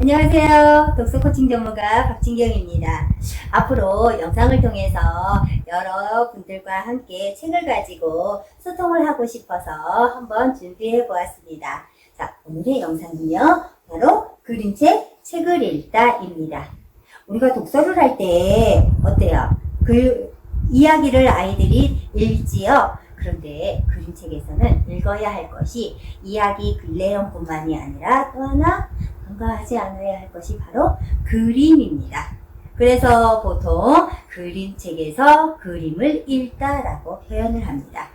안녕하세요. 독서 코칭 전문가 박진경입니다. 앞으로 영상을 통해서 여러분들과 함께 책을 가지고 소통을 하고 싶어서 한번 준비해 보았습니다. 자, 오늘의 영상은요. 바로 그림책 책을 읽다입니다. 우리가 독서를 할 때 어때요? 그 이야기를 아이들이 읽지요. 그런데 그림책에서는 읽어야 할 것이 이야기 글내용뿐만이 아니라 또 하나 간과하지 않아야 할 것이 바로 그림입니다. 그래서 보통 그림책에서 그림을 읽다라고 표현을 합니다.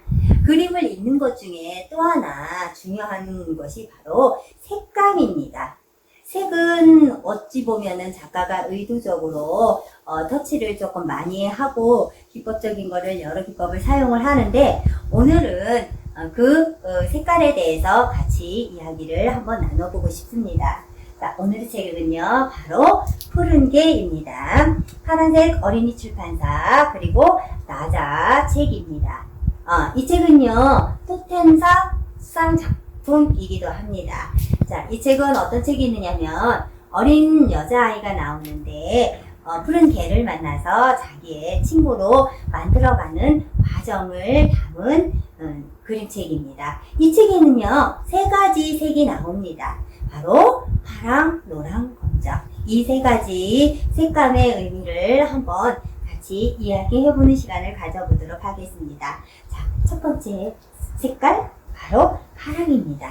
그림을 읽는 것 중에 또 하나 중요한 것이 바로 색감입니다. 색은 어찌 보면은 작가가 의도적으로 어, 터치를 조금 많이 하고 기법적인 거를 여러 기법을 사용을 하는데 오늘은 어, 그 어, 색깔에 대해서 같이 이야기를 한번 나눠보고 싶습니다. 자, 오늘의 책은요, 바로 푸른 개입니다. 파란색 어린이 출판사, 그리고 나자 책입니다. 어, 이 책은요, 토텐사 상 작품이기도 합니다. 자, 이 책은 어떤 책이 있느냐면, 어린 여자아이가 나오는데, 어, 푸른 개를 만나서 자기의 친구로 만들어가는 과정을 담은 음, 그림책입니다. 이 책에는요, 세 가지 색이 나옵니다. 바로 파랑, 노랑, 검정. 이 세 가지 색감의 의미를 한번 같이 이야기해보는 시간을 가져보도록 하겠습니다. 자, 첫 번째 색깔, 바로 파랑입니다.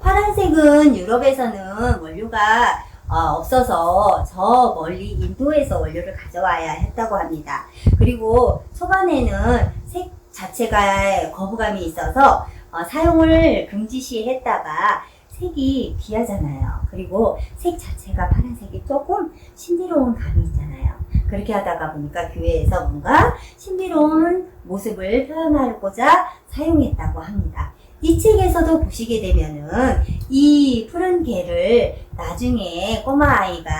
파란색은 유럽에서는 원료가 어, 없어서 저 멀리 인도에서 원료를 가져와야 했다고 합니다. 그리고 초반에는 색 자체가 거부감이 있어서 어, 사용을 금지시했다가 색이 귀하잖아요. 그리고 색 자체가 파란색이 조금 신비로운 감이 있잖아요. 그렇게 하다가 보니까 교회에서 뭔가 신비로운 모습을 표현하고자 사용했다고 합니다. 이 책에서도 보시게 되면은 이 푸른 개를 나중에 꼬마 아이가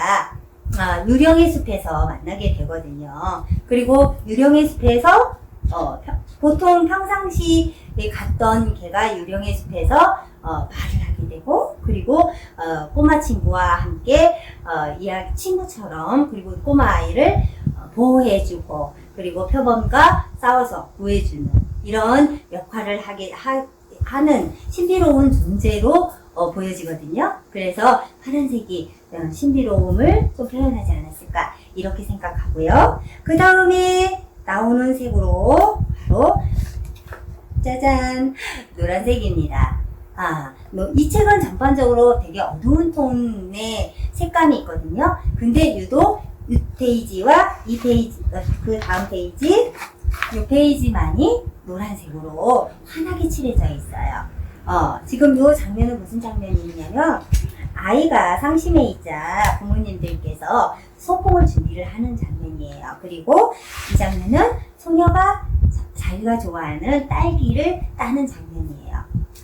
아, 유령의 숲에서 만나게 되거든요. 그리고 유령의 숲에서 어, 평- 보통 평상시에 갔던 개가 유령의 숲에서 어, 말을 하게 되고 그리고 어, 꼬마 친구와 함께 어, 이야기 친구처럼 그리고 꼬마 아이를 어, 보호해주고 그리고 표범과 싸워서 구해주는 이런 역할을 하게 하, 하는 신비로운 존재로 어, 보여지거든요. 그래서 파란색이 어, 신비로움을 좀 표현하지 않았을까 이렇게 생각하고요. 그 다음에 나오는 색으로 바로 짜잔 노란색입니다. 아, 뭐, 이 책은 전반적으로 되게 어두운 톤의 색감이 있거든요. 근데 유독 이 페이지와 이 페이지, 어, 그 다음 페이지, 이 페이지만이 노란색으로 환하게 칠해져 있어요. 어, 지금 이 장면은 무슨 장면이 있냐면, 아이가 상심해 있자 부모님들께서 소풍을 준비를 하는 장면이에요. 그리고 이 장면은 소녀가 자- 자기가 좋아하는 딸기를 따는 장면이에요.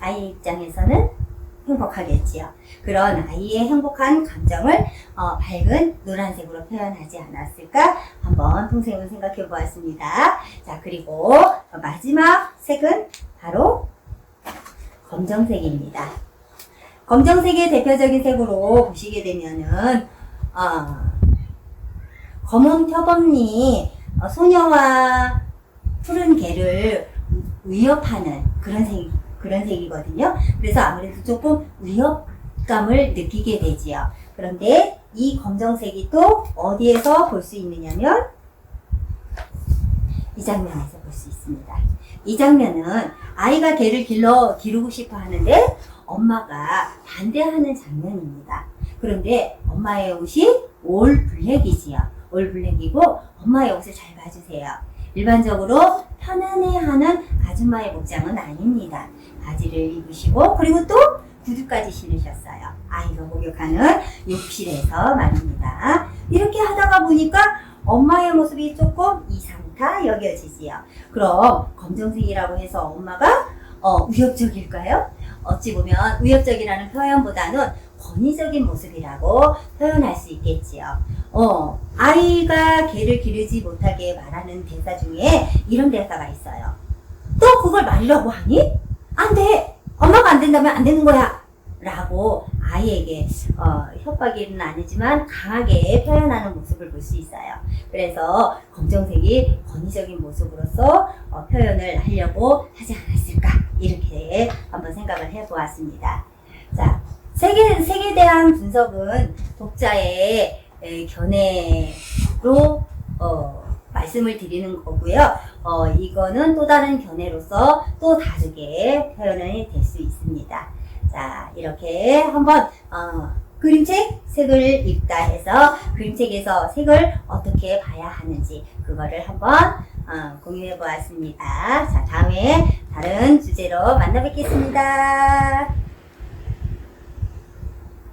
아이 입장에서는 행복하겠지요. 그런 아이의 행복한 감정을 어, 밝은 노란색으로 표현하지 않았을까 한번 통생을 생각해 보았습니다. 자, 그리고 마지막 색은 바로 검정색입니다. 검정색의 대표적인 색으로 보시게 되면은 어, 검은 표범이 어, 소녀와 푸른 개를 위협하는 그런 색 그런 색이거든요. 그래서 아무래도 조금 위협감을 느끼게 되지요. 그런데 이 검정색이 또 어디에서 볼 수 있느냐면 이 장면에서 볼 수 있습니다. 이 장면은 아이가 개를 길러 기르고 싶어 하는데 엄마가 반대하는 장면입니다. 그런데 엄마의 옷이 올 블랙이지요. 올 블랙이고 엄마의 옷을 잘 봐주세요. 일반적으로 편안해하는 아줌마의 복장은 아닙니다. 바지를 입으시고 그리고 또 구두까지 신으셨어요. 아이가 목욕하는 욕실에서 말입니다. 이렇게 하다가 보니까 엄마의 모습이 조금 이상하다 여겨지지요. 그럼 검정색이라고 해서 엄마가 어, 위협적일까요? 어찌 보면 위협적이라는 표현보다는 권위적인 모습이라고 표현할 수 있겠지요. 어, 아이가 개를 기르지 못하게 말하는 대사 중에 이런 대사가 있어요. 또 그걸 말려고 하니? 안 돼! 엄마가 안 된다면 안 되는 거야! 라고 아이에게 어, 협박이는 아니지만 강하게 표현하는 모습을 볼 수 있어요. 그래서 검정색이 권위적인 모습으로서 어, 표현을 하려고 하지 않았을까 이렇게 한번 생각을 해보았습니다. 자, 색에, 색에 대한 분석은 독자의 에, 견해로 어, 말씀을 드리는 거고요. 어, 이거는 또 다른 견해로서 또 다르게 표현이 될 수 있습니다. 자, 이렇게 한번 어, 그림책 색을 읽다 해서 그림책에서 색을 어떻게 봐야 하는지 그거를 한번 어, 공유해 보았습니다. 자, 다음에 다른 주제로 만나 뵙겠습니다.